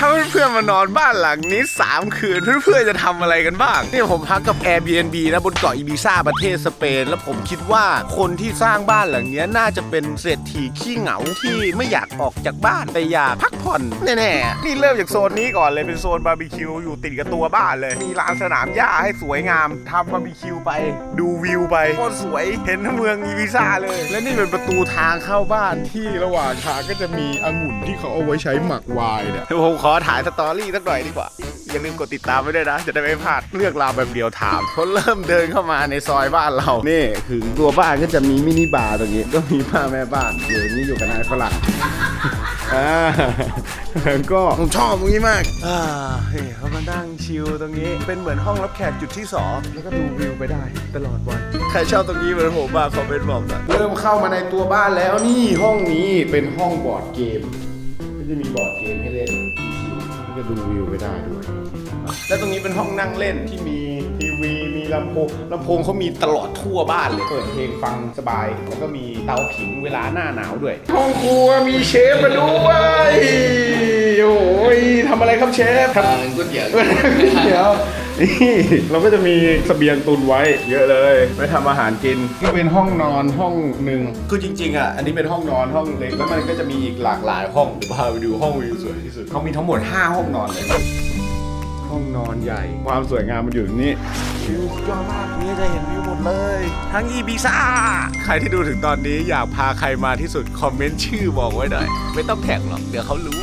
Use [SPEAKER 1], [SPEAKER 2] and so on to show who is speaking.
[SPEAKER 1] ถ้าเพื่อนๆมานอนบ้านหลังนี้ 3 คืน เพื่อนๆจะทำอะไรกันบ้างเนี่ยผมพักกับ Airbnb นะบนเกาะอีบิซ่าประเทศสเปน แล้วผมคิดว่าคนที่สร้างบ้านหลังเนี้ยน่าจะเป็นเศรษฐีขี้เหงาที่ไม่อยากออกจากบ้านแต่อยากพักผ่อนแน่ๆนี่เริ่มจากโซนนี้ก่อนเลยเป็นโซนบาร์บีคิวอยู่ติดกับตัวบ้านเลย มีลานสนามหญ้าให้สวยงามทำบาร์บีคิวไป ดูวิวไปโคตรสวยเห็นทั้งเมืองอีบิซ่าเลย และนี่เป็นประตูทางเข้าบ้านที่ระหว่างทางก็จะมีองุ่นที่เขาเอาไว้ใช้หมักไวน์เนี่ยผมขอถ่ายสตอรี่สักหน่อยดีกว่า อย่าลืมกดติดตามไว้ด้วยนะ จะได้ไม่พลาดเลือกราวแบบเดียวถามเขาเริ่มเดินเข้ามาในซอยบ้านเรานี่ถึงตัวบ้านก็จะมีมินิบาร์ตรงนี้ก็มีพ่อแม่บ้านอยู่นี่อยู่กับนายฝรั่งอ่าแล้วก็ผมชอบตรงนี้มากอ่าเฮ้ยเขามานั่งชิลตรงนี้เป็นเหมือนห้องรับแขกจุดที่สองแล้วก็ดูวิวไปได้ตลอดวันใครชอบตรงนี้เหมือนผมบ้างคอมเมนต์บอกหน่อยเริ่มเข้ามาในตัวบ้านแล้วนี่ห้องนี้เป็นห้องบอร์ดเกมก็จะมีบอร์ดเกมให้เล่น ชิลๆแล้วก็ดูวิวไปได้ด้วย แล้วตรงนี้เป็นห้องนั่งเล่นที่มีทีวีมีลำโพงลำโพงเขามีตลอดทั่วบ้านเลยเปิดเพลงฟังสบาย แล้วก็มีเตาผิงเวลาหน้าหนาวด้วย ห้องครัวมีเชฟมาด้วยโอ้ยทำอะไรครับเชฟครับ
[SPEAKER 2] เป็นก๋วยเตี๋ยว
[SPEAKER 1] เดี๋ยว นี่เราก็จะมีเสบียงตุนไว้เยอะเลยไว้ทำอาหารกินก็เป็นห้องนอนห้องหนึ่งคือจริงๆอะอันนี้เป็นห้องนอนห้องเล็กแล้วมันก็จะมีอีกหลากหลายห้องเดี๋ยวพาไปดูห้องวิวสวยที่สุดเขามีทั้งหมด 5 ห้องนอนเลยห้องนอนใหญ่ ความสวยงามมันอยู่ตรงนี้วิวสุดยอดมากนี่จะเห็นวิวหมดเลย ทั้งอีบิซ่าใครที่ดูถึงตอนนี้อยากพาใครมาที่สุดคอมเมนต์ชื่อบอกไว้หน่อย ไม่ต้องแท็กหรอกเดี๋ยวเขารู้